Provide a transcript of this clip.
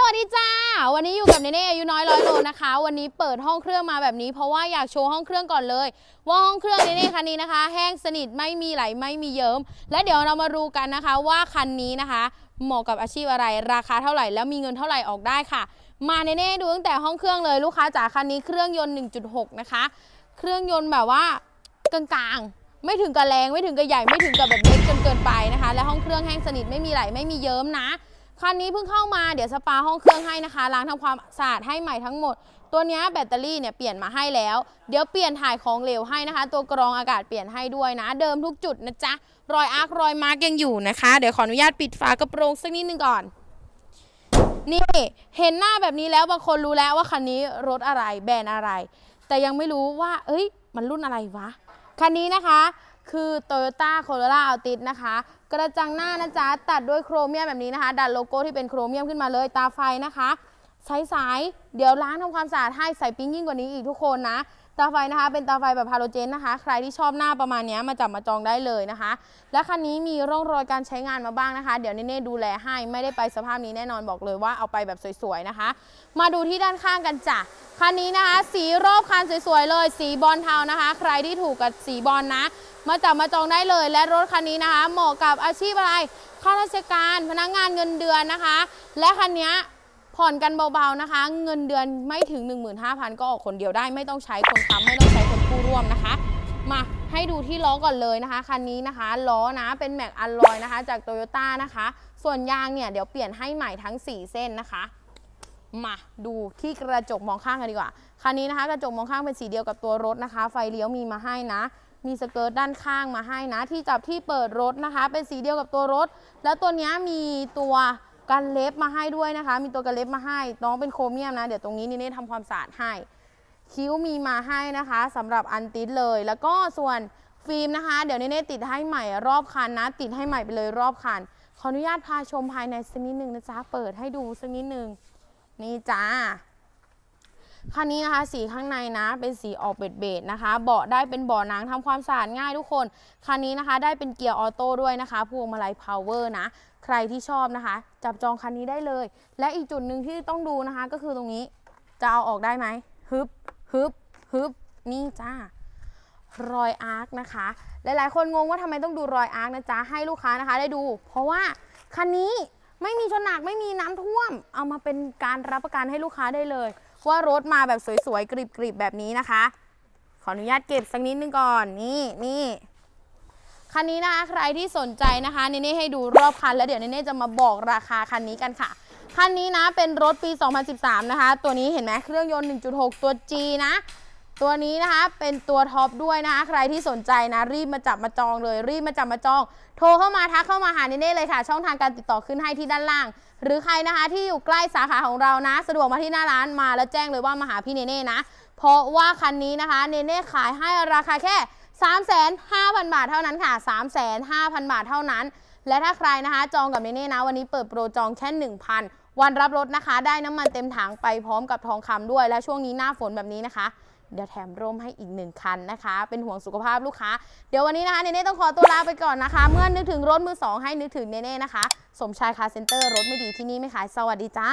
สวัสดีจ้า วันนี้อยู่กับเนเน่อายุน้อยร้อยโลนะคะ วันนี้เปิดห้องเครื่องมาแบบนี้เพราะว่าอยากโชว์ห้องเครื่องก่อนเลย ว่าห้องเครื่องเนเน่คันนี้นะคะ แห้งสนิทไม่มีไหลไม่มีเยิ้มและเดี๋ยวเรามาดูกันนะคะว่าคันนี้นะคะ เหมาะกับอาชีพอะไร ราคาเท่าไหร่แล้วมีเงินเท่าไหร่ออกได้ค่ะ มาเนเน่ดูตั้งแต่ห้องเครื่องเลยลูกค้าจ๋าคันนี้เครื่องยนต์ 1.6 นะคะ เครื่องยนต์แบบว่ากลางๆ ไม่ถึงกับแรงไม่ถึงกับใหญ่ไม่ถึงกับแบบเล็กจนเกินไปนะคะ และห้องเครื่องแห้งสนิทไม่มีไหลไม่มีเยิ้มนะ คันนี้เพิ่งเข้ามาเดี๋ยวสปาห้องเครื่องให้นะคะล้างทำความสะอาดให้ใหม่ทั้งหมด ตัวนี้แบตเตอรี่เนี่ยเปลี่ยนมาให้แล้ว เดี๋ยวเปลี่ยนถ่ายของเหลวให้นะคะ ตัวกรองอากาศเปลี่ยนให้ด้วยนะ เดิมทุกจุดนะจ๊ะรอยอาร์ครอยมาร์กยังอยู่นะคะ เดี๋ยวขออนุญาตปิดฝากระโปรงสักนิดนึงก่อนนี่เห็นหน้าแบบนี้แล้วบางคนรู้แล้วว่าคันนี้รถอะไรแบรนด์อะไร แต่ยังไม่รู้ว่า เอ้ย มันรุ่นอะไรวะ คันนี้นะคะคือ Toyota Corolla Altis นะคะ กระจังหน้านะจ๊ะ ตัดด้วยโครเมียมแบบนี้นะคะ ดัดโลโก้ที่เป็นโครเมียมขึ้นมาเลยตาไฟนะคะ ใช้สายเดี๋ยวล้างทำความสะอาดให้ใส่ปิ้งยิ่งกว่านี้อีกทุกคนนะ ตาไฟนะคะ เป็นตาไฟแบบฮาโลเจนนะคะ ใครที่ชอบหน้าประมาณนี้มาจับมาจองได้เลยนะคะ และคันนี้มีร่องรอยการใช้งานมาบ้างนะคะ เดี๋ยวเน่ๆดูแลให้ไม่ได้ไปสภาพนี้แน่นอนบอกเลยว่าเอาไปแบบสวยๆนะคะ มาดูที่ด้านข้างกันจ้ะคันนี้นะคะ สีรอบคันสวยๆเลย สีบอลเทานะคะ ใครที่ถูกกับสีบอลนะ มาจับมาจองได้เลย และรถคันนี้นะคะ เหมาะกับอาชีพอะไรข้าราชการพนักงานเงินเดือนนะคะ และคันนี้ ผ่อนกันเบาๆนะคะ เงินเดือนไม่ถึง 15,000 ก็ออกคนเดียวได้ ไม่ต้องใช้คนค้ำไม่ต้องใช้คนกู้ร่วมนะคะ มาให้ดูที่ล้อก่อนเลยนะคะคันนี้นะคะล้อนะเป็นแม็กอัลลอยนะคะ จากโตโยต้านะคะ ส่วนยางเนี่ยเดี๋ยวเปลี่ยนให้ใหม่ทั้ง 4 เส้นนะคะมาดูที่กระจกมองข้างกันดีกว่า คันนี้นะคะ กระจกมองข้างเป็นสีเดียวกับตัวรถนะคะ ไฟเลี้ยวมีมาให้นะ มีสเกิร์ตด้านข้างมาให้นะ ที่จับที่เปิดรถนะคะ เป็นสีเดียวกับตัวรถ แล้วตัวนี้มีตัว กันเล็บมาให้ด้วยนะคะ มีตัวกันเล็บมาให้ น้องเป็นโครเมียมนะ เดี๋ยวตรงนี้นี่เน่ทำความสะอาดให้ คิ้วมีมาให้นะคะสำหรับอันติดเลย แล้วก็ส่วนฟิล์มนะคะ เดี๋ยวเน่ติดให้ใหม่รอบคันนะ ติดให้ใหม่ไปเลยรอบคัน ขออนุญาตพาชมภายในสักนิดหนึ่งนะจ๊ะ เปิดให้ดูสักนิดหนึ่งนี่จ้าคันนี้นะคะสีข้างในนะเป็นสีออกเบดเบดๆนะคะ เบาะได้เป็นเบาะหนังทำความสะอาดง่ายทุกคน คันนี้นะคะได้เป็นเกียร์ออโต้ด้วยนะคะพวงมาลัยพาวเวอร์นะ ใครที่ชอบนะคะ จับจองคันนี้ได้เลย และอีกจุดหนึ่งที่ต้องดูนะคะ ก็คือตรงนี้จะเอาออกได้ไหมฮึบฮึบฮึบนี่จ้ารอยอาร์คนะคะ หลายๆ คนงงว่าทำไมต้องดูรอยอาร์คนะจ๊ะให้ลูกค้านะคะ ได้ดู เพราะว่าคันนี้ไม่มีชนหนักไม่มีน้ำท่วม เอามาเป็นการรับประกันให้ลูกค้าได้เลย ว่ารถมาแบบสวยๆกริบๆแบบนี้นะคะ ขออนุญาตเก็บสักนิดนึงก่อนนี่นี่ คันนี้นะใครที่สนใจนะคะเนเน่ให้ดูรอบคัน แล้วเดี๋ยวเนเน่จะมาบอกราคาคันนี้กันค่ะ คันนี้นะเป็นรถปี 2013 นะคะ ตัวนี้เห็นไหมเครื่องยนต์ 1.6 ตัว G นะตัวนี้นะคะเป็นตัวท็อปด้วยนะคะใครที่สนใจนะ รีบมาจับมาจองเลย รีบมาจับมาจอง โทรเข้ามาทักเข้ามาหาเนเน่เลยค่ะ ช่องทางการติดต่อขึ้นให้ที่ด้านล่าง หรือใครนะคะที่อยู่ใกล้สาขาของเรานะ สะดวกมาที่หน้าร้านมาแล้วแจ้งเลยว่ามาหาพี่เนเน่นะ เพราะว่าคันนี้นะคะเนเน่ขายให้ราคาแค่ 3 5 0 0 0 บาทเท่านั้นค่ะ 3 5 0 0 0 บาทเท่านั้น และถ้าใครนะคะจองกับเนเน่นะ วันนี้เปิดโปรจองแค่ 1,000 วันรับรถนะคะ ได้น้ำมันเต็มถังไปพร้อมกับทองคำด้วย และช่วงนี้หน้าฝนแบบนี้นะคะ เดี๋ยวแถมร่มให้อีกหนึ่งคันนะคะ เป็นห่วงสุขภาพลูกค้า เดี๋ยววันนี้นะคะเนเน่ต้องขอตัวลาไปก่อนนะคะ เมื่อนึกถึงรถมือสองให้นึกถึงเนเน่นะคะ สมชายคาเซ็นเตอร์รถไม่ดีที่นี่ไม่ขาย สวัสดีจ้า